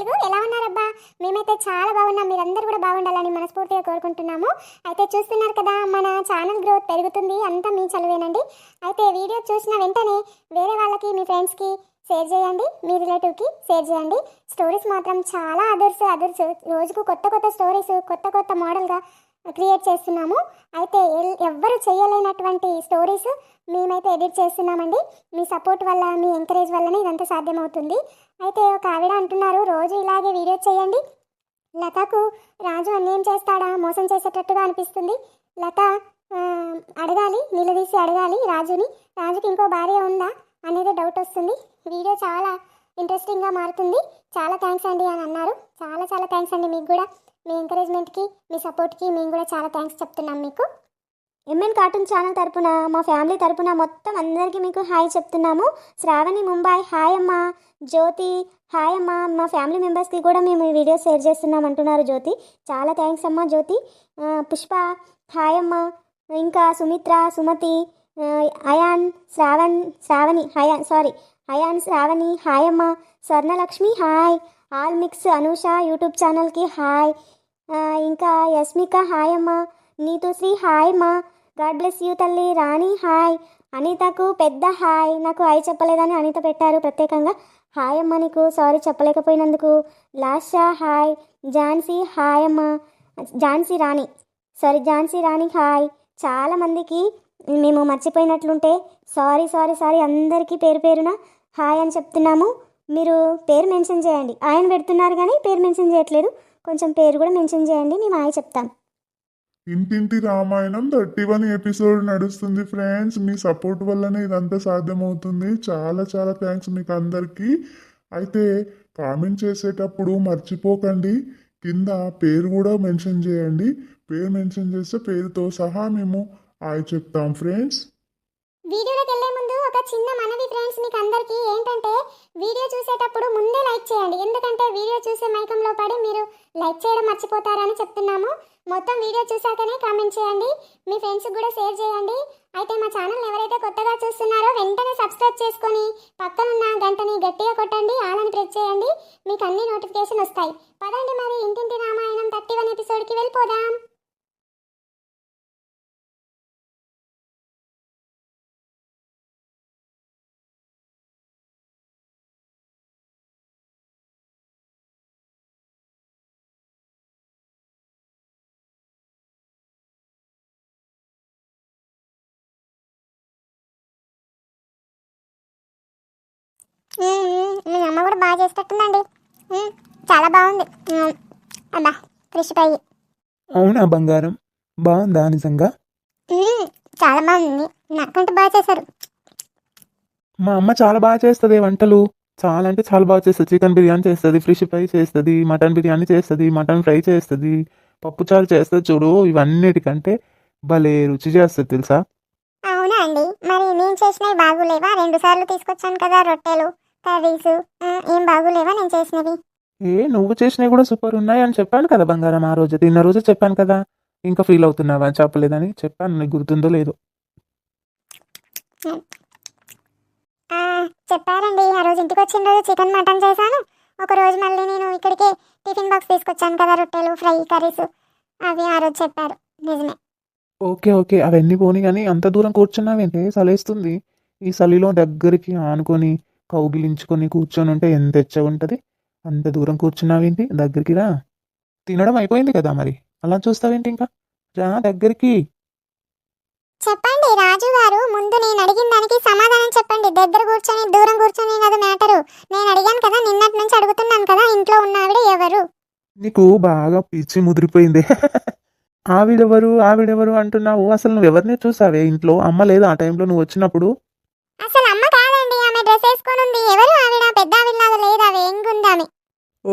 తెలుగు ఎలా ఉన్నారబ్బా? మేమైతే చాలా బాగున్నాం. మీరందరూ కూడా బాగుండాలని మనస్ఫూర్తిగా కోరుకుంటున్నాము. అయితే చూస్తున్నారు కదా మన ఛానల్ గ్రోత్ పెరుగుతుంది. అంతా మీ చలువేనండి అయితే వీడియో చూసిన వెంటనే వేరే వాళ్ళకి మీ ఫ్రెండ్స్కి షేర్ చేయండి. మీ రిలేటివ్కి షేర్ చేయండి. స్టోరీస్ మాత్రం చాలా అదర్స్ అదర్స్ రోజుకు కొత్త కొత్త స్టోరీస్ కొత్త కొత్త మోడల్గా క్రియేట్ చేస్తున్నాము. అయితే ఎల్- ఎవ్వరు చేయలేనటువంటి స్టోరీస్ మేమైతే ఎడిట్ చేస్తున్నామండి. మీ సపోర్ట్ వల్ల మీ ఎంకరేజ్ వల్లనే ఇదంతా సాధ్యమవుతుంది. అయితే ఒక ఆవిడ అంటున్నారు రోజు ఇలాగే వీడియో చేయండి. లతకు రాజు అన్యాయం చేస్తాడా? మోసం చేసేటట్టుగా అనిపిస్తుంది. లత అడగాలి నిలదీసి అడగాలి రాజుని. రాజుకి ఇంకో భార్య ఉందా? అనేది డౌట్ వస్తుంది. వీడియో చాలా ఇంట్రెస్టింగ్గా మారుతుంది. చాలా థ్యాంక్స్ అండి అని అన్నారు. చాలా చాలా థ్యాంక్స్ అండి మీకు కూడా. మీ ఎంకరేజ్మెంట్కి మీ సపోర్ట్కి మేము కూడా చాలా థ్యాంక్స్ చెప్తున్నాం మీకు. ఎంఎన్ కార్టూన్ ఛానల్ తరపున మా ఫ్యామిలీ తరపున మొత్తం అందరికీ మీకు హాయ్ చెప్తున్నాము. శ్రావణి ముంబై హాయ్ అమ్మ. జ్యోతి హాయ్ అమ్మ. మా ఫ్యామిలీ మెంబర్స్కి కూడా మేము ఈ వీడియో షేర్ చేస్తున్నాం అంటున్నారు జ్యోతి. చాలా థ్యాంక్స్ అమ్మ జ్యోతి. పుష్ప హాయ్ అమ్మ. ఇంకా Sumitra Sumathi ion Shravan Shravani Hayan sorry ion Shravani hi అమ్మ. Swarnalakshmi hi. All mix Anusha YouTube ఛానల్కి హాయ్. ఇంకా యస్మిక హాయ్ అమ్మ. నీతుశ్రీ హాయ్ మా. గాడ్ బ్లెస్ యూ తల్లి రాణి హాయ్. అనితకు పెద్ద హాయ్. నాకు హాయ్ చెప్పలేదని అనిత పెట్టారు ప్రత్యేకంగా. హాయ్ అమ్మ నీకు సారీ చెప్పలేకపోయినందుకు. లాషా హాయ్. ఝాన్సీ హాయ్ అమ్మ. Jhansi Rani sorry Jhansi Rani hi. చాలా మందికి మేము మర్చిపోయినట్లుంటే సారీ సారీ సారీ అందరికీ పేరు పేరున హాయ్ అని చెప్తున్నాము. మీరు పేరు మెన్షన్ చేయండి. ఆయన పెడుతున్నారు కానీ పేరు మెన్షన్ చేయట్లేదు. కొంచెం పేరు కూడా మెన్షన్ చేయండి. మేము హాయ్ చెప్తాం. Intinti Ramayanam thirty one episode నడుస్తుంది ఫ్రెండ్స్. మీ సపోర్ట్ వల్లనే ఇదంతా సాధ్యమవుతుంది. చాలా చాలా థ్యాంక్స్ మీకు అందరికీ అయితే కామెంట్ చేసేటప్పుడు మర్చిపోకండి. కింద పేరు కూడా మెన్షన్ చేయండి. పేరు మెన్షన్ చేస్తే పేరుతో సహా మేము హాయ్ చెప్తాం ఫ్రెండ్స్. వీడియోలోకి వెళ్ళే ముందు ఒక చిన్న మనవి ఫ్రెండ్స్ మీకు అందరికీ ఏంటంటే వీడియో చూసేటప్పుడు ముందే లైక్ చేయండి. ఎందుకంటే వీడియో చూసే మైకంలో పడి మీరు లైక్ చేయడం మర్చిపోతారని చెప్తున్నాము. మొత్తం వీడియో చూసాకనే కామెంట్ చేయండి. మీ ఫ్రెండ్స్కి కూడా షేర్ చేయండి. అయితే మా ఛానల్ ఎవరైతే కొత్తగా చూస్తున్నారో వెంటనే సబ్స్క్రైబ్ చేసుకొని పక్కనున్న గంటని గట్టిగా కొట్టండి ఆలని ప్రెస్ చేయండి. మీకు అన్ని నోటిఫికేషన్ వస్తాయి. పదండి మరి ఇంటింటి రామాయణం థర్టీ వన్ ఎపిసోడ్కి వెళ్ళిపోదాం. అమ్మ కూడా బాగా చేసేటట్టుందండి చాలా బాగుంది. అబ్బా ఫిష్ ఫ్రై అవునా బంగారం? బాగుందా నిజంగా? చాలా బాగుంది. నాకంటే బాగా చేశారు. మా అమ్మ చాలా బాగా చేస్తుంది వంటలు. చాలా అంటే చాలా బాగా చేస్తుంది. చికెన్ బిర్యానీ చేస్తుంది ఫిష్ ఫ్రై చేస్తుంది మటన్ బిర్యానీ చేస్తుంది మటన్ ఫ్రై చేస్తుంది పప్పుచారు చేస్తుంది చూడు ఇవన్నిటికంటే భలే రుచి చేస్తుంది తెలుసా? అవునా అండి? మరి నేను చేసినవి బాగులేవా? రెండు సార్లు తీసుకొచ్చాను కదా రొట్టెలు. కర్రీస్ ఏం బాగులేవా నేను చేసినవి? ఏ నువ్వు చేసినవి కూడా సూపర్ ఉన్నాయి అని చెప్పాను కదా బంగారం ఆ రోజు. తిన్న రోజు చెప్పాను కదా. ఇంకా ఫీల్ అవుతున్నావా? చెప్పలేదని చెప్పాను. నీకు గుర్తుందో లేదో. ఆ, చెప్పారండి. ఆ రోజు ఇంటికి వచ్చిన రోజు చికెన్ మటన్ చేశాను. ఒక రోజు మళ్ళీ నేను ఇక్కడికి టిఫిన్ బాక్స్ తీసుకొచ్చాను కదా రొట్టెలు ఫ్రై కర్రీస్. అవి ఆ రోజు చెప్పారు. నిజమే. Okay okay. అవన్నీ పోనీ కానీ అంత దూరం కూర్చున్నావేంటి? చలేస్తుంది ఈ చలిలో దగ్గరికి ఆనుకొని కౌగిలించుకొని కూర్చొని ఉంటే ఎంత ఎచ్చగా ఉంటుంది? అంత దూరం కూర్చున్నావేంటి? దగ్గరికి రా. తినడం అయిపోయింది కదా మరి. అలా చూస్తావేంటి ఇంకా? రా దగ్గరికి. చెప్పండి రాజు గారు. ముందు నేను అడిగిన దానికి సమాధానం చెప్పండి. దగ్గర కూర్చొని దూరం కూర్చొని అది మ్యాటరు. నేను అడిగాను కదా నిన్నటి నుంచి అడుగుతున్నాను కదా ఇంట్లో ఉన్న ఆవిడ ఎవరు? నీకు బాగా పిచ్చి ముదిరిపోయింది. ఆవిడెవరు ఆవిడెవరు అంటున్నావు? అసలు నువ్వు ఎవరిని చూసావే? ఇంట్లో అమ్మ లేదు? ఆ టైంలో నువ్వు వచ్చినప్పుడు ఉంది ఎవరు ఆవిడ? పెద్ద ఆవిడలాగా లేదు ఆమె ఓ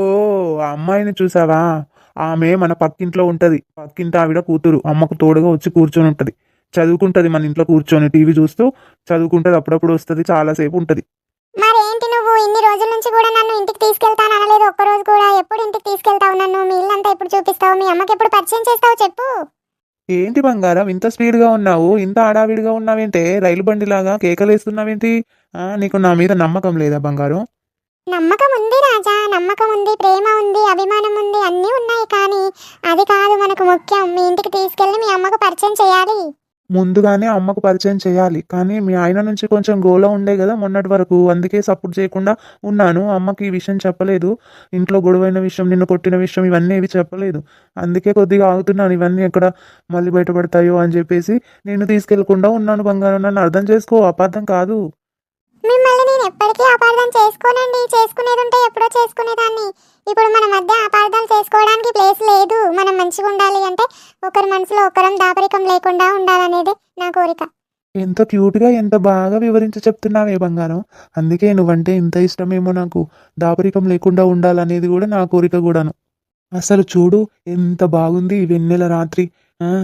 ఆ అమ్మాయిని చూసావా? ఆమె మన పక్కింట్లో ఉంటది. పక్కింటి ఆవిడ కూతురు. అమ్మకు తోడుగా వచ్చి కూర్చొని ఉంటది. చదువుకుంటది మన ఇంట్లో కూర్చొని టీవీ చూస్తూ చదువుకుంటది. అప్పుడప్పుడు వస్తుంది. చాలాసేపు ఉంటది. మరి ఏంటి నువ్వు? ఇన్ని రోజుల నుంచి కూడా నన్ను ఇంటికి తీసుకెళ్తాను అనలేదు. ఒక్క రోజు కూడా ఎప్పుడు ఇంటికి తీసుకెళ్తావు నన్ను? మీ ఇల్లంతా ఎప్పుడు చూపిస్తావు? మీ అమ్మకి ఎప్పుడు పరిచయం చేస్తావు? చెప్పు. ఏంటి బంగారం? ఇంత స్పీడ్గా ఉన్నావు. ఇంత హడావిడిగా ఉన్నావేంటే? రైలు బండిలాగా కేకలేస్తున్నావేంటి? నీకు నా మీద నమ్మకం లేదా బంగారం? నమ్మకం ఉంది రాజా నమ్మకం ఉంది ప్రేమ ఉంది అభిమానం ఉంది అన్నీ ఉన్నాయి కానీ అది కాదు మనకు ముఖ్యం. మీ ఇంటికి తీసుకెళ్ళి మీ అమ్మకు పరిచయం చేయాలి. ముందుగానే అమ్మకు పరిచయం చేయాలి. కానీ మీ ఆయన నుంచి కొంచెం గోల ఉండే కదా మొన్నటి వరకు. అందుకే సపోర్ట్ చేయకుండా ఉన్నాను. అమ్మకి ఈ విషయం చెప్పలేదు. ఇంట్లో గొడవైన విషయం నిన్ను కొట్టిన విషయం ఇవన్నీ ఏవి చెప్పలేదు. అందుకే కొద్దిగా ఆగుతున్నాను. ఇవన్నీ ఎక్కడ మళ్ళీ బయటపడతాయో అని చెప్పేసి నేను తీసుకెళ్ళకుండా ఉన్నాను బంగారం. నన్ను అర్థం చేసుకో. అపార్థం కాదు. మిమ్మల్ని నేను ఎప్పటికీ అపార్థం చేసుకోనండి. చేసుకునేది ఉంటే ఎప్పుడో చేసుకునేదాన్ని. ఇప్పుడు మన మధ్య అపార్థాలు చేసుకోవడానికి ప్లేస్ లేదు. మనం మంచిగా ఉండాలి అంటే ఒకరి మనసులో ఒకరం దాపరికం లేకుండా ఉండాలనేది నా కోరిక. ఎంత క్యూట్గా ఎంత బాగా వివరించి చెప్తున్నావే బంగారం. అందుకే నువ్వంటే ఇంత ఇష్టమేమో నాకు. దాపరికం లేకుండా ఉండాలనేది కూడా నా కోరిక కూడాను. అసలు చూడు ఎంత బాగుంది ఈ వెన్నెల రాత్రి.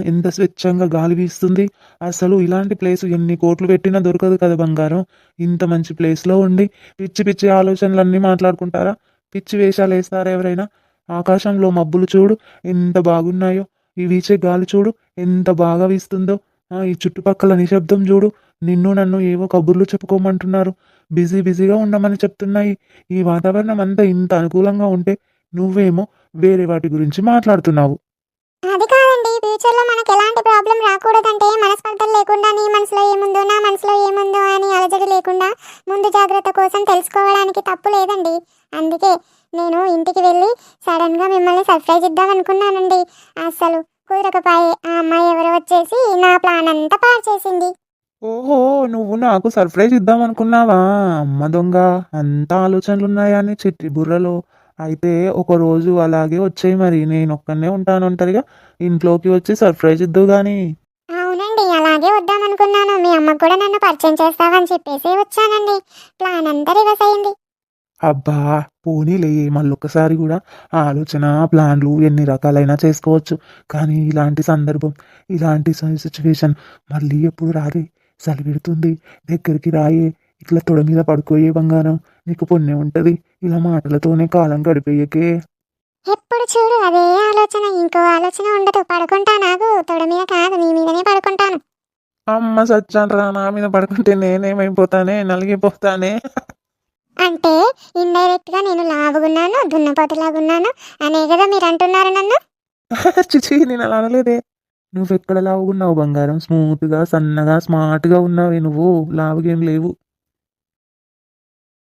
ఎంత స్వచ్ఛంగా గాలి వీస్తుంది. అసలు ఇలాంటి ప్లేస్ ఎన్ని కోట్లు పెట్టినా దొరకదు కదా బంగారం. ఇంత మంచి ప్లేస్లో ఉండి పిచ్చి పిచ్చి ఆలోచనలన్నీ మాట్లాడుకుంటారా? పిచ్చి వేషాలు వేస్తారా ఎవరైనా? ఆకాశంలో మబ్బులు చూడు ఎంత బాగున్నాయో. ఈ వీచే గాలి చూడు ఎంత బాగా వీస్తుందో. ఈ చుట్టుపక్కల నిశ్శబ్దం చూడు. నిన్ను నన్ను ఏవో కబుర్లు చెప్పుకోమంటున్నారు. బిజీ బిజీగా ఉండమని చెప్తున్నాయి. ఈ వాతావరణం అంతా ఇంత అనుకూలంగా ఉంటే నువ్వేమో వేరే వాటి గురించి మాట్లాడుతున్నావు. అది మనకు ఫ్యూచర్లో మనకి ఎలాంటి ప్రాబ్లం రాకూడదంటే మనస్పర్ధలు లేకుండా నీ మనసులో ఏముందో నా మనసులో ఏముందో అని అలజడి లేకుండా ముందు జాగ్రత్త కోసం తెలుసుకోవడానికి తప్పు లేదండి. అందుకే నేను ఇంటికి వెళ్ళి సడన్గా మిమ్మల్ని సర్ప్రైజ్ ఇద్దాం అనుకున్నానండి. అసలు కుదరకపాయే ఆ అమ్మాయి ఎవరో వచ్చేసి నా ప్లాన్ అంతా పాడు చేసింది. ఓహో నువ్వు నాకు సర్ప్రైజ్ ఇద్దాం అనుకున్నావా? అమ్మ దొంగ అంత ఆలోచనలు ఉన్నాయా అని చిట్టి బుర్రలో? అయితే ఒక రోజు అలాగే వచ్చాయి మరి. నేను ఒక్కనే ఉంటాను ఒంటరిగా ఇంట్లోకి వచ్చి సర్ప్రైజ్ ఇద్దు గాని. అవునండి అలాగే వద్దాం అనుకున్నాను మీ అమ్మకు కూడా నన్ను పరిచయం చేస్తావని చెప్పేసి వచ్చానండి. ప్లాన్ అంతా రివర్స్ అయింది. అబ్బా పోనీలే. మళ్ళొక్కసారి కూడా ఆలోచన ప్లాన్లు ఎన్ని రకాలైనా చేసుకోవచ్చు. కానీ ఇలాంటి సందర్భం ఇలాంటి సిచ్యువేషన్ మళ్ళీ ఎప్పుడు రాదే. చలి పెడుతుంది. దగ్గరికి రాయే. ఇట్లా తొడ మీద పడుకోయే బంగారం నీకు పుణ్యం ఉంటుంది. ఇలా మాటలతోనే కాలం గడిపేయకే. ఎప్పుడు చూడు అదే ఆలోచన. ఇంకో ఆలోచన ఉండదు. పడుకుంటా నాకు తొడ మీద కాదు. నీ మీదనే పడుకుంటాను. అమ్మ సచ్చాన్రా నా మీద పడుకుంటే నేనేమైపోతానే? నలిగిపోతానే? అంటే ఇండైరెక్ట్గా నేను లావుగున్నాను. దున్నపోతులాగున్నాను. అనే కదా మీరు అంటున్నారు నన్ను? చిచి నేను అలా అనలేదే. నువ్వు ఎక్కడ లావుగున్నావు? బంగారం స్మూత్గా సన్నగా స్మార్ట్గా ఉన్నావే నువ్వు. లావుగేం లేవు.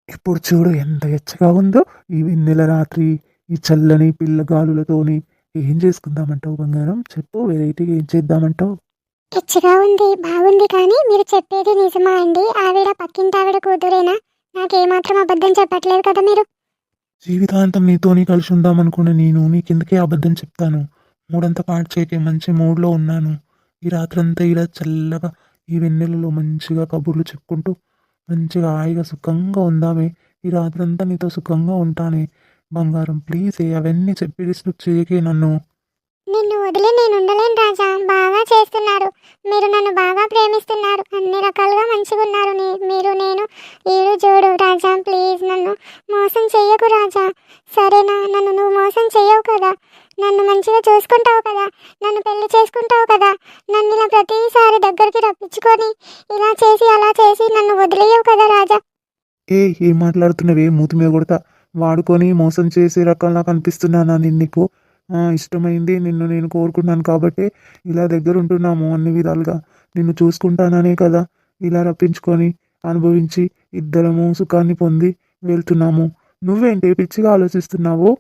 ఇప్పుడు చూడు ఎంత ఎచ్చగా ఉందో. ఈ వెన్నెల రాత్రి ఈ చల్లని పిల్లగాలులతోని ఏం చేసుకుందామంటావు బంగారం? చెప్పు వెరైటీగా ఏం చేద్దామంటావు? పిచ్చిగా ఉంది బాగుంది కానీ మీరు చెప్పేది నిజమా అండి? ఆవిడ పక్కింటి ఆవిడ కూతురేనా? నాకేమాత్రం అబద్ధం చెప్పట్లేదు కదా మీరు? జీవితాంతం నీతోని కలిసి ఉందామనుకున్న నేను నీకెందుకే అబద్ధం చెప్తాను? మూడంతా పాటు చేయకే మంచి మూడ్లో ఉన్నాను. ఈ రాత్రంతా ఇలా చల్లగా ఈ వెన్నెలలో మంచిగా కబుర్లు చెప్పుకుంటూ మంచిగా హాయిగా సుఖంగా ఉందామే. ఈ రాత్రంతా నీతో సుఖంగా ఉంటానే. బంగారం ప్లీజ్ అవన్నీ చెప్పి డిస్టర్బ్ చేయకే నన్ను. నిన్ను వదిలి నేను ఉండలేను రాజా. బాగా చేస్తున్నారు మీరు నన్ను బాగా ప్రేమిస్తున్నారు అన్ని రకాలుగా మంచిగా ఉన్నారు నీ- మీరు నేను ఏడు జోడు రాజా ప్లీజ్ నన్ను మోసం చెయ్యకు రాజా సరేనా నన్ను నువ్వు మోసం చెయ్యవు కదా నన్ను మంచిగా చూసుకుంటావు కదా నన్ను పెళ్ళి చేసుకుంటావు కదా నన్ను ఇలా ప్రతిసారి దగ్గరికి రప్పించుకొని ఇలా చేసి అలా చేసి నన్ను వదిలేయవు కదా రాజా ఏ ఏం మాట్లాడుతున్నవే? మూతి మీద కొడతా. వాడుకొని మోసం చేసే రకంలా కనిపిస్తున్నానా నేను నీకు. ఇష్టమైంది నిన్ను నేను కోరుకున్నాను కాబట్టి ఇలా దగ్గర ఉంటున్నాము అన్ని విధాలుగా. నిన్ను చూసుకుంటాననే కదా. ఇలా రప్పించుకొని అనుభవించి ఇద్దరము సుఖాన్ని పొంది వెళ్తున్నాము. నువ్వేంటి పిచ్చిగా ఆలోచిస్తున్నావు?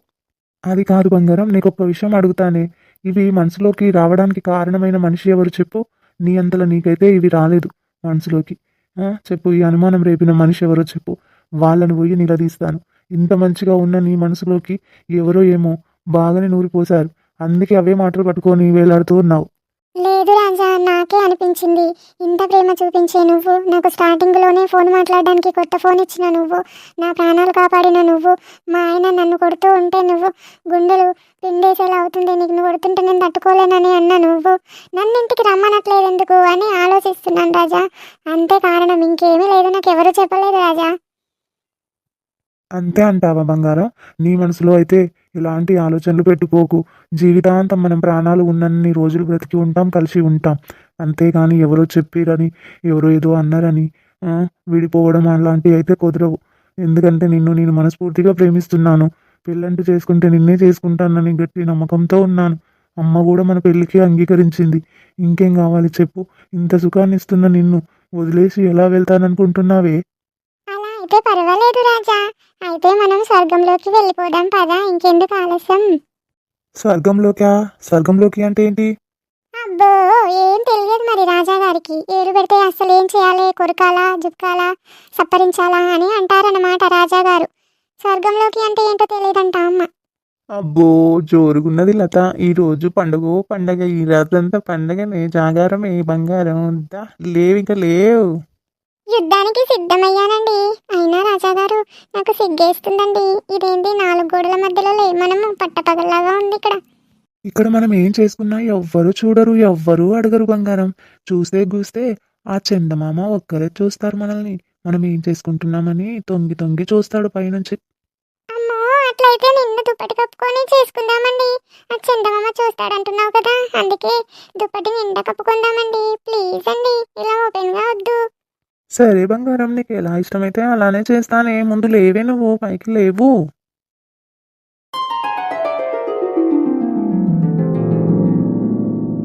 అది కాదు బంగారం నీకు ఒక్క విషయం అడుగుతానే. ఇవి మనసులోకి రావడానికి కారణమైన మనిషి ఎవరు చెప్పు. నీ అంతలో నీకైతే ఇవి రాలేదు మనసులోకి. చెప్పు ఈ అనుమానం రేపిన మనిషి ఎవరో చెప్పు. వాళ్ళని పోయి నిలదీస్తాను. ఇంత మంచిగా ఉన్న నీ మనసులోకి ఎవరో ఏమో బాగానే నూరిపోశారు. అందుకే అవే మాటలు పట్టుకొని వేలాడుతూ ఉన్నావు. లేదు రాజా నాకే అనిపించింది. ఇంత ప్రేమ చూపించే నువ్వు నాకు స్టార్టింగ్లోనే ఫోన్ మాట్లాడడానికి కొత్త ఫోన్ ఇచ్చిన నువ్వు నా ప్రాణాలు కాపాడిన నువ్వు మా ఆయన నన్ను కొడుతూ ఉంటే నువ్వు గుండెలు పిండేసేలా అవుతుంది నీకు నువ్వు కొడుతుంటే నేను తట్టుకోలేనని అన్న నువ్వు. నన్ను ఇంటికి రమ్మనట్లేదు ఎందుకు అని ఆలోచిస్తున్నాను రాజా. అంతే కారణం ఇంకేమీ లేదు నాకు ఎవరు చెప్పలేదు రాజా. అంతే అంటావా బంగారం? నీ మనసులో అయితే ఇలాంటి ఆలోచనలు పెట్టుకోకు. జీవితాంతం మనం ప్రాణాలు ఉన్నన్ని రోజులు బ్రతికి ఉంటాం కలిసి ఉంటాం. అంతేగాని ఎవరో చెప్పిరని ఎవరో ఏదో అన్నారని విడిపోవడం అలాంటివి అయితే కుదరవు. ఎందుకంటే నిన్ను నేను మనస్ఫూర్తిగా ప్రేమిస్తున్నాను. పెళ్ళంటూ చేసుకుంటే నిన్నే చేసుకుంటానని గట్టి నమ్మకంతో ఉన్నాను. అమ్మ కూడా మన పెళ్ళికి అంగీకరించింది. ఇంకేం కావాలి చెప్పు. ఇంత సుఖాన్ని ఇస్తున్న నిన్ను వదిలేసి ఎలా వెళ్తాననుకుంటున్నావే? అయితే పర్వాలేదు రాజా. అయితే మనం స్వర్గంలోకి వెళ్ళిపోదాం పదా ఇంకెందుకు ఆలస్యం? స్వర్గంలోకా? స్వర్గంలోకి అంటే ఏంటి? అబ్బో ఏం తెలియదు మరి రాజా గారికి. ఏరు పెడితే అసలు ఏం చేయాలి? కొరకాలా? జుక్కాలా సప్పరించాలా అని అంటారన్నమాట రాజా గారు. స్వర్గంలోకి అంటే ఏంటో తెలియదంట అమ్మ. అబ్బో జోరుగున్నది లత. ఈ రోజు పండుగ పండగ. ఈ రాత్రంతా పండగనే. జాగారమే బంగారం. దా లేవు ఇంకా లేవు. యుద్ధానికి సిద్ధమయ్యానండి. అయినా రాజా గారు నాకు సిగ్గేస్తుందండి. ఇదేంటి నాలుగు గోడల మధ్యలో మనము పట్టపగల్లాగా ఉంది ఇక్కడ. ఇక్కడ మనం ఏం చేసుకున్నా ఎవ్వరు చూడరు ఎవ్వరు అడగరు బంగారం. చూస్తే గూస్తే ఆ చందమామ ఒక్కరే చూస్తారు మనల్ని. మనం ఏం చేసుకుంటున్నామని తొంగి తొంగి చూస్తాడు పైనుంచి. అమ్మో అట్లయితే నిన్ను దుప్పటి కప్పుకొని చేసుకుందామండి. ఆ చందమామ చూస్తాడంటున్నావు కదా అందుకే దుప్పటి నిండా కప్పుకుందామండి. ప్లీజ్ అండి ఇలా ఓపెన్గా వద్దు. సరే బంగారం నీకు ఎలా ఇష్టమైతే అలానే చేస్తానే. ముందు లేవే నువ్వు పైకి లేవు.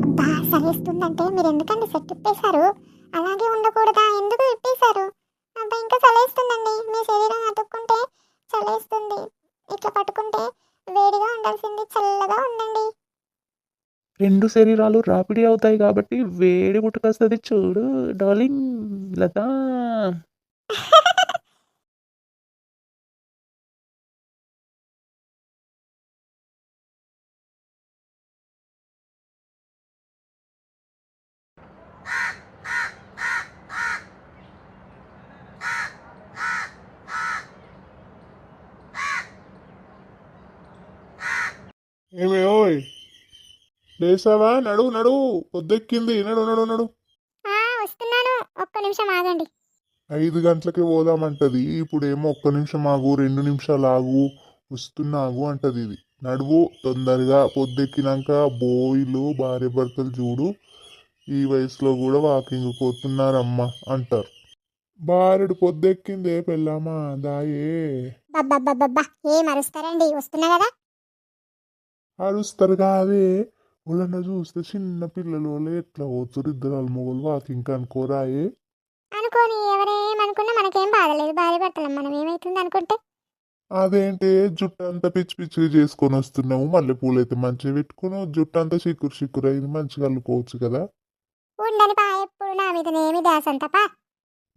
అబ్బా సలేస్తుందంటే మీరు ఎందుకండి సెట్ ఇప్పేశారు అలాగే ఉండకూడదా? ఎందుకు ఇప్పేశారు అబ్బా ఇంకా చలేస్తుందండి. మీ శరీరం అతుక్కుంటే చలేస్తుంది. ఇట్లా పట్టుకుంటే వేడిగా ఉండాల్సింది చల్లగా ఉండండి. రెండు శరీరాలు రాపిడి అవుతాయి కాబట్టి వేడి పుట్టుకొస్తుంది చూడు డార్లింగ్ లత. ఏమే ఓయ్. లేసావా? నడు నడు. పొద్దెక్కింది. నడు నడు నడు. ఆ వస్తున్నాను. ఒక్క నిమిషం ఆగండి. ఐదు గంటలకి పోదామంటది. ఇప్పుడేమో ఒక్క నిమిషం ఆగు రెండు నిమిషాలు ఆగు. వస్తున్నా ఆగు అంటది ఇది. నడువు తొందరగా పొద్దెక్కినాక బోయిలు భార్య భర్తలు చూడు. ఈ వయసులో కూడా వాకింగ్ పోతున్నారమ్మా అంటారు. భార్యడు పొద్దెక్కిందే పెళ్ళామా? దాయే. బబ్బబ్బబ్బబ్బా ఏం అరుస్తారండి? వస్తున్నా కదా? అరుస్తారు కాదే. వాళ్ళన్న చూస్తే చిన్న పిల్లలు వాళ్ళు ఎట్లా పోతురు? ఇద్దరు మొగలు వాకింగ్ అనుకోరాయే అనుకోని ఎవరేమనుకున్నా మనకేం బాధలేదు భర్తలం మనం ఏమైతుంది అనుకుంటే? అదేంటి జుట్టు అంతా పిచ్చి పిచ్చిగా చేసుకొని వస్తున్నావు. మల్లె పూలు అయితే మంచిగా పెట్టుకుని జుట్టు అంతా చిక్కురు చిక్కురు అయింది మంచిగా అల్లుకోవచ్చు కదా? ఉండని పా ఎప్పుడు నా మీద నేమి దాసం తప్ప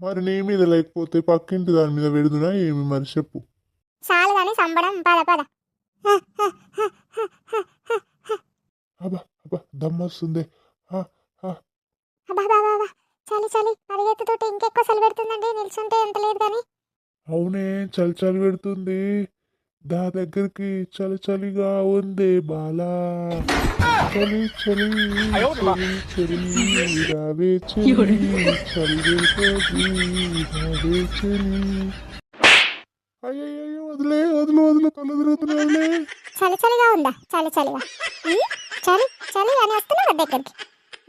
మరి నీ మీద లేకపోతే పక్కింటి దాని మీద పెడుతున్నా ఏమి మరి చెప్పు. చాలు కానీ సంబడం పద పద. అబ్బా అబ్బా దమ్మొస్తుంది చలి చలి. పరిగెత్తుతుంటే ఇంకెక్కువ చలి పెడుతుందండి. నిల్చుంటే ఎంత లేదు కానీ అవునే చలి చలి పెడుతుంది. దా దగ్గరికి చలి చలిగా ఉంది బాలా. చలి చలి చలి చలి రావే చలి. చలి వేసేది రావే చలి. అయ్యయ్యో వదిలే వదిలు వదిలు కళ్ళు తిరుగుతున్నాయి చలి చలిగా ఉందా? చలి చలిగా. చలి చలి అని వస్తున్నావు దగ్గరికి.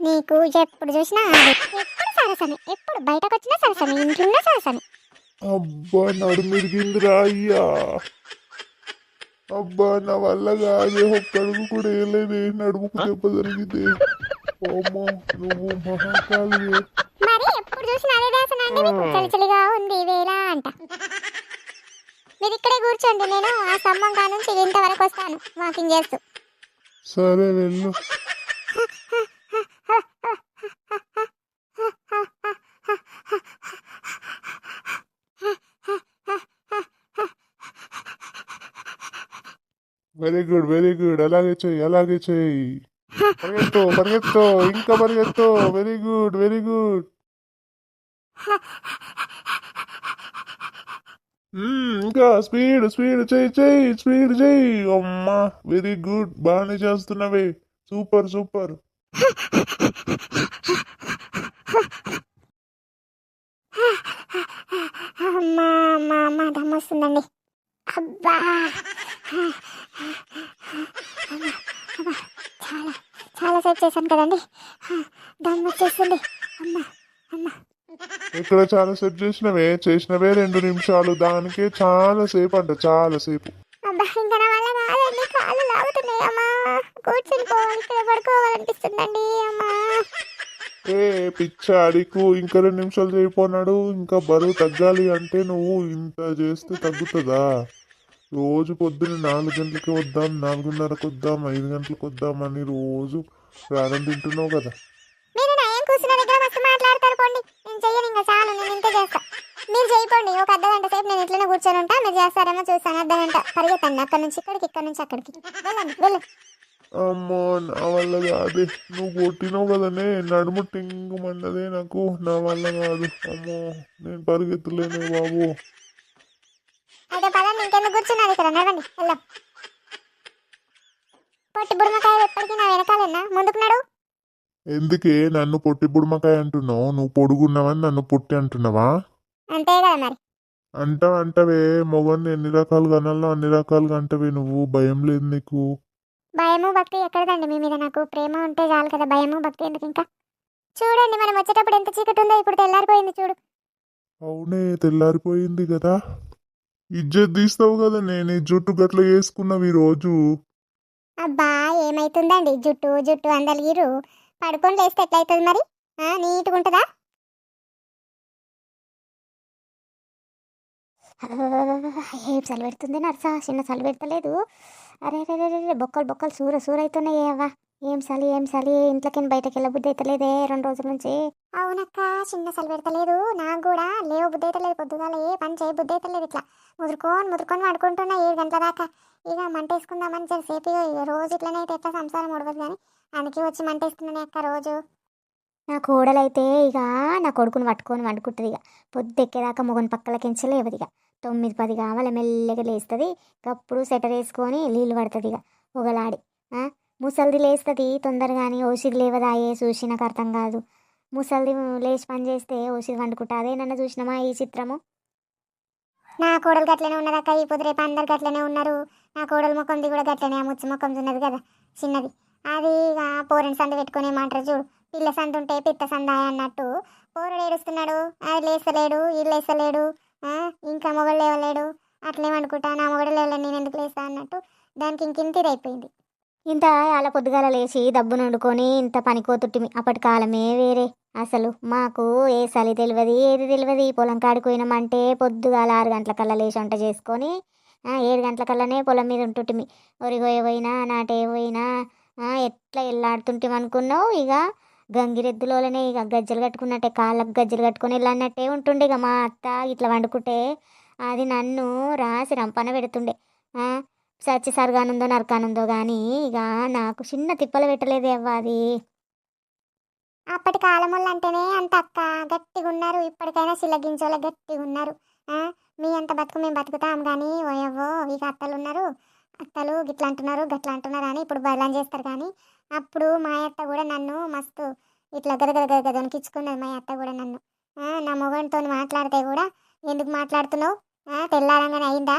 నీకు ఎప్పుడు చూసినా అదే. ఎప్పుడు సరసమే ఎప్పుడు బయటకు వచ్చినా సరసమే ఇంట్లో సరసమే అబ్బా నడుమిరిగిందిరా అయ్యా. అబ్బా నా వల్ల కాదే ఒక్కడుగు కూడా వేయలేదే నడుముకు దెబ్బ జరిగింది అమ్మో నువ్వు మహాకాళివే. మరి ఎప్పుడు చూసినా అదే దాసనండి మీకు చలి చలిగా ఉంది వేళ అంట. మీరు ఇక్కడే కూర్చోండి నేను ఆ స్తంభం కా నుంచి ఇంతవరకు వస్తాను. వాకింగ్ చేస్తూ. సరే వెళ్ళు. వెరీ గుడ్ వెరీ గుడ్ అలాగే చేయి అలాగే చేయి పరిగెత్తు పరిగెత్తు. ఇంకా పరిగెత్తు. వెరీ గుడ్ వెరీ గుడ్ ఇంకా స్పీడ్ స్పీడ్ చేయి చేయి స్పీడ్ చేయి. అమ్మా వెరీ గుడ్ బాగానే చేస్తున్నావే. Super super. అమ్మా అమ్మా అమ్మా దమ్ అబ్బా అబ్బా. చాలా చాలా సేపు చేశాను కదండి. దమ్ వచ్చేస్తుంది. అమ్మా అమ్మా. ఇక్కడ చాలా సేపు చేసినవే చేసినవే రెండు నిమిషాలు. దానికే చాలా సేపు. అంట చాలా సేపు ఏ పిచ్చ అడికు ఇంకా రెండు నిమిషాలు చేయిపోనాడు. ఇంకా బరువు తగ్గాలి అంటే నువ్వు ఇంత చేస్తే తగ్గుతుందా? రోజు పొద్దున్న నాలుగు గంటలకి వద్దాం నాలుగున్నరకు వద్దాం ఐదు గంటలకు వద్దాం అని రోజు ప్రాణం తింటున్నావు కదా. మాట్లాడతారు పోండి నేను చెయ్యను ఇంకా చాలు నేను ఇంతే చేస్తా. మీరు చేయిపోండి ఒక అర్ధ గంట సేపు నేను ఇట్లనే కూర్చొని ఉంటా. మీరు చేస్తారేమో చూస్తాను అర్ధ గంట. పరిగెత్తండి అక్కడ నుంచి ఇక్కడికి ఇక్కడ నుంచి అక్కడికి. వెళ్ళండి వెళ్ళు అమ్మో నా వల్ల కాదు. నువ్వు కొట్టినావు కదనే నడుము టింగుమన్నదే నాకు. నా వల్ల కాదు. అమ్మో నేను పరిగెత్తలేనే బాబు. అయితే పదండి ఇంకెందుకు కూర్చున్నారు ఇక్కడ? నడవండి వెళ్దాం. పొట్టి బుర్మకాయ ఎప్పటికీ నా వెనకాలన్నా ముందుకు నడు. ఎందుకే నన్ను పొట్టి బుడమకాయ అంటున్నావు? నువ్వు పొడుగున్నావని నన్ను పొట్టి అంటున్నావా? అంతే కదా మరి. అంటావు అంటవే. మొగన్ని ఎన్ని రకాలుగా అనాలో అన్ని రకాలుగా అంటవే నువ్వు. భయం లేదు నీకు. భయము భక్తి ఎక్కడదండి. మీ మీద నాకు ప్రేమ ఉంటే చాలు కదా. భయము భక్తి ఎందుకు ఇంకా? చూడండి మనం వచ్చేటప్పుడు ఎంత చీకటి ఉందో ఇప్పుడు తెల్లారిపోయింది చూడు. అవునే తెల్లారిపోయింది కదా. ఇజ్జత్ తీస్తావు కదా నేను. ఈ జుట్టు గట్ల వేసుకున్నవి రోజు. అబ్బా ఏమైతుందండి? జుట్టు జుట్టు అందలిగిరు పడుకొని లేస్తే ఎట్లయితుంది మరి? నీట్గా ఉంటుందా? ఏం చలి పెడుతుంది నర్సా? చిన్న చలి పెడతలేదు. అరే అరే రే బొక్కలు బొక్కలు సూర సూర అవుతున్నాయి అవ్వా. ఏం చలి ఏం చలి? ఇంట్లోకి బయటకి వెళ్ళ బుద్ధి అవుతలేదే రెండు రోజుల నుంచి. అవునక్క చిన్న చలి పెడతలేదు. నాకు కూడా లేవు బుద్ధి అవుతలేదు పొద్దుగాల ఏ పని చేయ బుద్ధి అవుతలేదు ఇట్లా. ముదురుకొని ముదురుకొని పడుకుంటున్నా ఏడు గంటల దాకా. ఇక మంట వేసుకుందామని చెప్పి రోజు ఇట్లనే అయితే ఎట్లా సంసారం ఉడవదు కానీ అందుకే వచ్చి మంటేస్తున్నాను అక్క రోజు. నా కోడలైతే ఇక నా కొడుకుని పట్టుకొని వండుకుంటుంది ఇక పొద్దు ఎక్కేదాకా మొగని పక్కలకించి లేవదు ఇక తొమ్మిది పది కావాలి మెల్లగా లేస్తుంది. అప్పుడు సెటర్ వేసుకొని నీళ్ళు పడుతుంది ఇక ఒకలాడి ముసలిది లేస్తుంది తొందరగాని ఓసిది లేవదాయే చూసి నాకు అర్థం కాదు. ముసలిది లేచి పని చేస్తే ఓసిది వండుకుంటుంది నన్ను చూసినామా ఈ చిత్రము? నా కోడలు గట్లనే ఉన్నదక్క. ఈ పొద్దు రేపు అందరు గట్లనే ఉన్నారు. నా కోడలు ముఖంది కూడా గట్లనే ఆ ముచ్చ ముఖం ఉన్నది కదా. చిన్నది. అది ఇక పోరని సంద పెట్టుకునేమంటారు చూడు. పిల్ల సంద ఉంటే పిత్త సందాయ అన్నట్టు. పోరుడు ఏడుస్తున్నాడు. అది లేస్తలేడు ఇది లేస్తలేడు. ఇంకా మొగడు లేవలేడు. అట్లేమనుకుంటా నా మొగడు లేవలేడు నేను ఎందుకు లేస్తా అన్నట్టు దానికి ఇంకింత అయిపోయింది. ఇంత అలా పొద్దుగాల లేచి దబ్బును వండుకొని ఇంత పనికోతుట్టిమి అప్పటి కాలమే వేరే. అసలు మాకు ఏ చలి తెలియదు ఏది తెలియదు పొలం కాడికి పోయినామంటే పొద్దుగాల ఆరు గంటలకల్లా లేచి వంట చేసుకొని ఏడు గంటలకల్లానే పొలం మీద ఉంటుంటిమి ఒరిగోయ పోయినా నాటే పోయినా ఎట్లా ఎల్లాడుతుంటిమి అనుకున్నావు? ఇక గంగిరెద్దులోనే ఇక గజ్జలు కట్టుకున్నట్టే కాళ్ళకు గజ్జలు కట్టుకొని వెళ్ళన్నట్టే ఉంటుండే ఇక మా అత్త ఇట్లా వండుకుంటే అది నన్ను రాసి రంపన పెడుతుండే. సచ్చి సరగానుందో నరకానుందో కానీ ఇక నాకు చిన్న తిప్పలు పెట్టలేదు అవ్వ అది. అప్పటి కాలముళ్ళు అంటేనే అంత అక్క గట్టిగా ఉన్నారు ఇప్పటికైనా సిల్లగించోళ్ళ గట్టిగా ఉన్నారు మీ అంత బతుకు మేము బతుకుతాం కానీ ఓయవ్వో ఇక అత్తలు ఉన్నారు అత్తలు గిట్లా అంటున్నారు గట్లా అంటున్నారు అని ఇప్పుడు బలం చేస్తారు కానీ అప్పుడు మా అత్త కూడా నన్ను మస్తు ఇట్లా గదగద గదగద వణికించుకున్నది మా అత్త కూడా నన్ను. నా మొగంతో మాట్లాడితే కూడా ఎందుకు మాట్లాడుతున్నావు? తెల్లారంగానే అయిందా?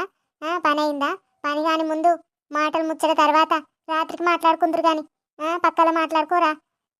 పని అయిందా? పని కాని ముందు మాటలు ముచ్చట తర్వాత రాత్రికి మాట్లాడుకుందరు కానీ పక్కల మాట్లాడుకోరా?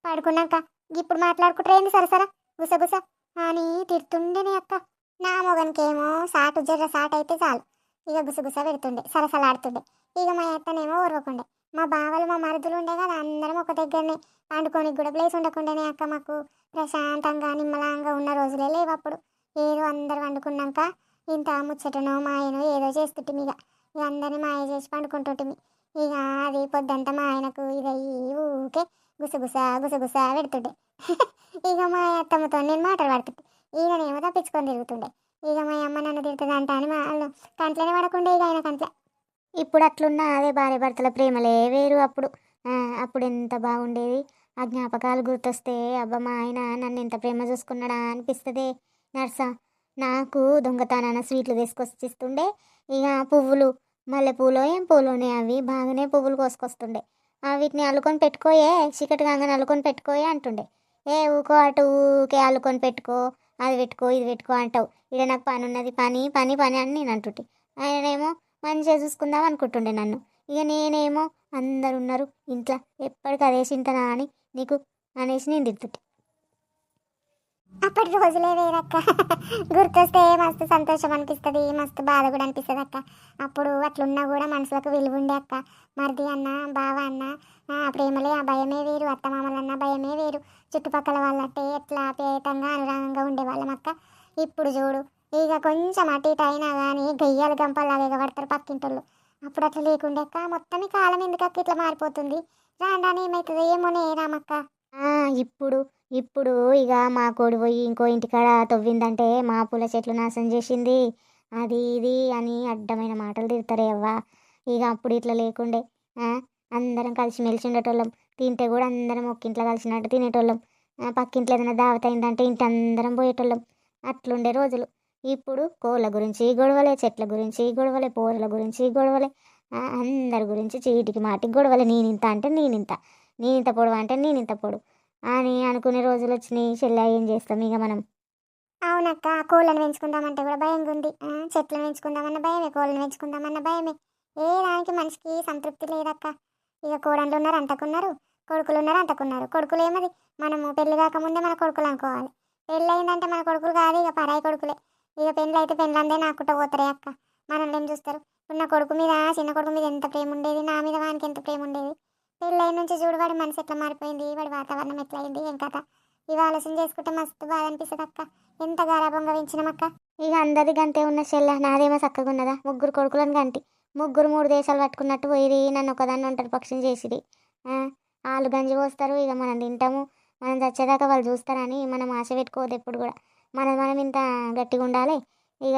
పడుకున్నాక ఇప్పుడు మాట్లాడుకుంటారు ఏంది సరసర? గుసగుస అని తిడుతుండేనే అక్క. నా మొగనికేమో సాటు జర్ర సాట్ అయితే చాలు. ఇక గుసగుస పెడుతుండే సరసలాడుతుండే. ఇక మా అత్తనేమో ఓర్వకుండే మా బావలు మా మరుదులు ఉండే కదా అందరం ఒక దగ్గరనే. పండుకొని కూడా ప్లేస్ ఉండకుండానే అక్క మాకు. ప్రశాంతంగా నిమ్మలంగా ఉన్న రోజులే లేవు అప్పుడు. ఏదో అందరు వండుకున్నాక ఇంత ముచ్చటనో మాయనో ఏదో చేస్తుంటిమి ఇక. ఇక అందరినీ మాయ చేసి పండుకుంటుంటిమి. ఇక అది పొద్దంతా మా ఆయనకు ఇదయ్యి ఊకే గుసగుస గుసగుస పెడుతుండే. ఇక మా అత్తమ్మతో నేను మాటలు పడుతుంటే. ఈయననేమో తప్పించుకొని తిరుగుతుండే. ఇక మా అమ్మ నన్ను తిడుతుందంట అని మా వాళ్ళు కంట్లోనే పడకుండే ఇక ఆయన కంట్లో. ఇప్పుడు అట్లున్న అదే భార్య భర్తల ప్రేమలే వేరు అప్పుడు. అప్పుడు ఎంత బాగుండేది. ఆ జ్ఞాపకాలు గుర్తొస్తే అబ్బా మా ఆయన నన్ను ఎంత ప్రేమ చూసుకున్నాడా అనిపిస్తుంది. నర్సా నాకు దొంగతనాన స్వీట్లు తీసుకొచ్చి ఇస్తుండే ఇక పువ్వులు మల్లెపూలో ఏం పూలోనే అవి? బాగానే పువ్వులు కోసుకొస్తుండే. వీటిని అల్లుకొని పెట్టుకోయే చీకటి కాగానే అల్లుకొని పెట్టుకోయే అంటుండే. ఏ ఊకో అటు ఊకే అల్లుకొని పెట్టుకో అది పెట్టుకో ఇది పెట్టుకో అంటావు. ఇక నాకు పని ఉన్నది పని పని పని అని నేను అంటుంటే. ఆయనేమో మంచిగా చూసుకుందాం అనుకుంటుండే నన్ను. ఇక నేనేమో అందరు ఉన్నారు ఇంట్లో. ఎప్పటికి అదే చింతనా అని నీకు అనేసి నేను తిడుతుంటే అప్పటి రోజులే వేరక్క. గుర్తొస్తే మస్తు సంతోషం అనిపిస్తుంది మస్తు బాధ కూడా అనిపిస్తుంది అక్క. అప్పుడు అట్లున్నా కూడా మనసులకు విలువ ఉండే అక్క. మరిది అన్న బావ అన్న ఆ ప్రేమలే ఆ భయమే వేరు. అత్తమామలన్న భయమే వేరు. చుట్టుపక్కల వాళ్ళంటే ఎట్లా పేతంగా అనురాగంగా ఉండేవాళ్ళం అక్క. ఇప్పుడు చూడు ఇక కొంచెం అటు ఇటు అయినా కానీ గయ్యాలు గంపల్లాగా ఎగబడతారు పక్కింటోళ్ళు. అప్పుడు అట్లా లేకుండే మొత్తం ఈ కాలం ఎందుకు అక్క ఇట్లా మారిపోతుంది? రాండాని ఏమవుతుంది ఏమోనే రామక్క. ఇప్పుడు ఇప్పుడు ఇక మా కోడి పోయి ఇంకో ఇంటికాడ తవ్విందంటే మా పూల చెట్లు నాశనం చేసింది. అది ఇది అని అడ్డమైన మాటలు తిడతారే అవ్వా. ఇక అప్పుడు ఇట్లా లేకుండే అందరం కలిసి మెలిసి ఉండేటోళ్ళం తింటే కూడా అందరం ఒక్కింట్లో కలిసినట్టు తినేటోళ్ళం. పక్కింట్లో ఏదైనా దావత అయిందంటే ఇంటి అందరం పోయేటోళ్ళం. అట్లుండే రోజులు. ఇప్పుడు కోళ్ళ గురించి గొడవలే చెట్ల గురించి గొడవలే పోరల గురించి గొడవలే. అందరి గురించి చీటికి మాటికి గొడవలే. నేనింత అంటే నేనింత. నేనింత పొడవు అంటే నేనింత పొడవు అని అనుకునే రోజులు వచ్చినాయి. చెల్లె ఏం చేస్తాం ఇక మనం? అవునక్క కోళ్ళను పెంచుకుందామంటే కూడా భయంగా ఉంది చెట్లను పెంచుకుందామన్న భయమే కోళ్ళను పెంచుకుందామన్న భయమే. ఏ దానికి మనిషికి సంతృప్తి లేదక్క. ఇక కోడళ్ళు ఉన్నారు అంతకున్నారు. కొడుకులు ఉన్నారు అంతకున్నారు. కొడుకులు ఏమది? మనము పెళ్ళి కాకముందే మన కొడుకులు అనుకోవాలి. పెళ్ళి అయిందంటే మన కొడుకులు కాదు ఇక పరాయి కొడుకులే. ఇక పెళ్ళి అయితే పెళ్ళందే నాకుట పోతారే అక్క. మనల్ని ఏం చూస్తారు? ఉన్న కొడుకు మీద చిన్న కొడుకు మీద ఎంత ప్రేమ ఉండేది? నా మీద వానికి ఎంత ప్రేమ ఉండేది? పెళ్ళైన నుంచి చూడు వాడి మనసు ఎట్లా మారిపోయింది? వాడి వాతావరణం ఎట్లా అయింది ఏం కథ? ఇవి ఆలోచన చేసుకుంటే మస్తు బాధ అనిపిస్తుంది అక్క. ఎంత గారాభంగా పెంచినామక్క ఇక అందరి గంటే ఉన్న చెల్ల నాదేమో చక్కగా ఉన్నదా? ముగ్గురు కొడుకులను గంటి. ముగ్గురు మూడు దేశాలు పట్టుకున్నట్టు పోయి నన్ను ఒకదాన్ని ఒంటరి పక్షం చేసిరి. వాళ్ళు గంజి పోస్తారు ఇక మనం తింటాము. మనం చచ్చేదాకా వాళ్ళు చూస్తారని మనం ఆశ పెట్టుకోవద్దు ఎప్పుడు కూడా. మనం మనం ఇంత గట్టిగా ఉండాలి? ఇక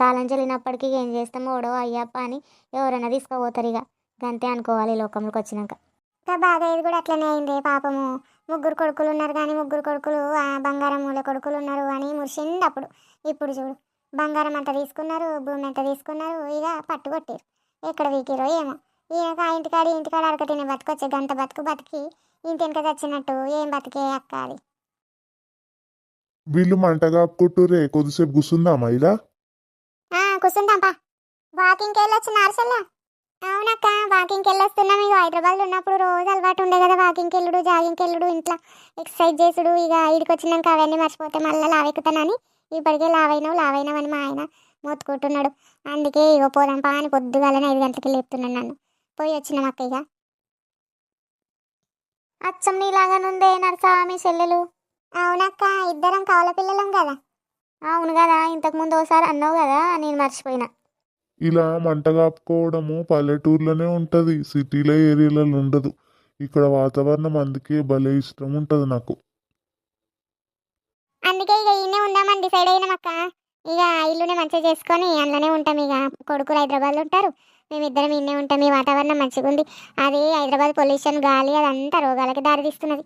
కాలం చెల్లినప్పటికీ ఏం చేస్తామో ఓడో అయ్యప్ప అని ఎవరైనా తీసుకుపోతారు ఇక. గంతే అనుకోవాలి లోకంలోకి వచ్చినాక. ఇంకా బాగా ఇది కూడా అట్లనే అయింది పాపము. ముగ్గురు కొడుకులు ఉన్నారు కానీ ముగ్గురు కొడుకులు బంగారం మూల కొడుకులు ఉన్నారు అని మురిసింది అప్పుడు. ఇప్పుడు చూడు బంగారం అంత తీసుకున్నారు భూమి అంట తీసుకున్నారు ఇక పట్టుకొట్టారు ఎక్కడ వీకిరో ఏమో. ఈయనక ఇంటికాడి ఇంటికాడ ఇంటికాడ అడక తిని బతుకొచ్చే గంట బతుకు బతికి ఇంటి వెనక తెచ్చినట్టు ఏం బతికే అక్క అది? వీళ్ళు మంటగా కొట్టురే కొద్దిసేపు కూర్చుందామా ఇలా? కూర్చుంటాంపా వాకింగ్కి వెళ్ళొచ్చు నార్సల్లా? అవునక్క వాకింగ్కి వెళ్ళొస్తున్నాం ఇక హైదరాబాద్లో ఉన్నప్పుడు రోజు అలవాటు ఉండే కదా వాకింగ్కి వెళ్ళుడు జాగింగ్కి వెళ్ళుడు ఇంట్లో ఎక్సర్సైజ్ చేసుడు. ఇక ఈడికి వచ్చినాక అవన్నీ మర్చిపోతే మళ్ళీ లావెక్కుతానని ఇప్పటికే లావైనావు లావైనావు అని మా ఆయన మోతుకుంటున్నాడు అందుకే ఇక పోదాంపా అని పొద్దుగాలని ఐదు గంటలకి లేపుతున్నాను నన్ను. పోయి వచ్చినాం అక్క ఇక అచ్చం నీలాగానుందే నరసా మీ చెల్లెలు. అవునక్క ఇద్దరం కవల పిల్లలం కదా. అవును కదా ఇంతకుముందు ఒకసారి అన్నావు కదా నేను మర్చిపోయినా. ఇలా మంట కాపుకోవడము పల్లెటూర్లోనే ఉంటది సిటీలో ఏరియాలలో ఉండదు. ఇక్కడ వాతావరణం అందుకే భలే ఇష్టం ఉంటది నాకు. అందుకే ఇక ఈయనే ఉందామని డిసైడ్ అయినాం అక్క. ఇక ఇల్లునే మంచిగా చేసుకొని అందులోనే ఉంటాం ఇక. కొడుకులు హైదరాబాద్లో ఉంటారు మేమిద్దరం ఇన్నే ఉంటాం ఈ వాతావరణం మంచిగా ఉంది అది హైదరాబాద్ పొల్యూషన్ గాలి అదంతా రోగాలకి దారితీస్తున్నది.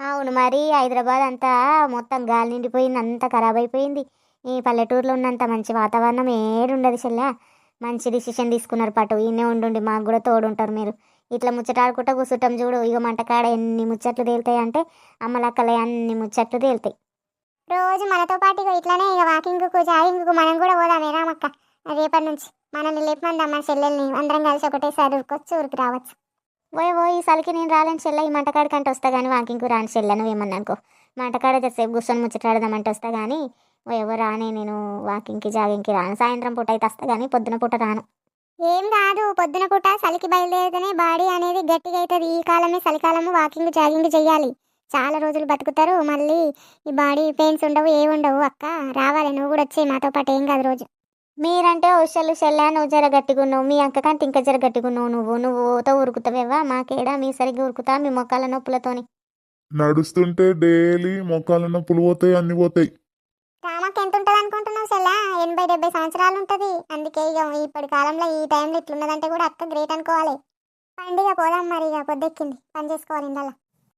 అవును మరి హైదరాబాద్ అంతా మొత్తం గాలి నిండిపోయింది అంతా ఖరాబ్ అయిపోయింది. ఈ పల్లెటూరులో ఉన్నంత మంచి వాతావరణం ఏడుండదు చెల్లె. మంచి డిసిషన్ తీసుకున్నారు పటు. ఈయనే ఉండుండి మాకు కూడా తోడుంటారు మీరు. ఇట్లా ముచ్చటాడుకుంటా కూర్చుంటాం చూడు. ఇక మంటకాడ ఎన్ని ముచ్చట్లు తేలుతాయి అంటే అమ్మలక్కలే అన్ని ముచ్చట్లు తేలుతాయి. రోజు మనతో పాటు ఇక ఇట్లానే ఇక వాకింగ్కు జాగింగ్కు మనం కూడా పోదామే రామక్క. రేపటి నుంచి మనల్ని లేపమందాం మన చెల్లెల్ని. అందరం కలిసి ఒకటేసారి ఉరికొచ్చి ఊరికి రావచ్చు. పోయి పోయి ఈ నేను రాలేని చెల్ల ఈ మంటకాడ కంటే వస్తా కానీ వాకింగ్కు రాని చెల్ల నువ్వేమన్నా అనుకో. మంటకాడ సేపు కూర్చొని ముచ్చటాడదామంటే వస్తా కానీ ఓయో ఎవరు రానే నేను వాకింగ్కి జాగింగ్కి రాను. సాయంత్రం పూట అయితే వస్తా కానీ పొద్దున పూట రాను. ఏం కాదు పొద్దున పూట చలికి బయలుదేరితేనే బాడీ అనేది గట్టిగా అవుతుంది ఈ కాలమే చలికాలము వాకింగ్ జాగింగ్ చేయాలి చాలా రోజులు బతుకుతారు మళ్ళీ ఈ బాడీ పెయిన్స్ ఉండవు ఏ ఉండవు అక్క. రావాలి నువ్వు కూడా వచ్చే మాతో పాటు ఏం కాదు రోజు. మీరంటే ఉషలు షెల్లా నువ్వు జర గట్టిగా ఉన్నావు మీ అక్క కంటే ఇంకా జర గట్టిగా ఉన్నావు నువ్వు. నువ్వు ఊతో ఉరుకుతావేవా? మాకేడా మీ సరిగ్గా ఉరుకుతా మీ మొక్కల నొప్పులతోని. నడుస్తుంటే డైలీ మొక్కల నొప్పులు పోతాయి అన్ని పోతాయి. రామక్క ఎంత ఉంటుంది అనుకుంటున్నావు సెల్లా? ఎనభై డెబ్బై సంవత్సరాలు ఉంటుంది అందుకే ఇక ఇప్పటి కాలంలో ఈ టైంలో ఇట్లున్నదంటే కూడా అక్క గ్రేట్ అనుకోవాలి. పండుగ పోదాం మరి ఇక పొద్దెక్కింది. పని చేసుకోవాలి ఇందల్లా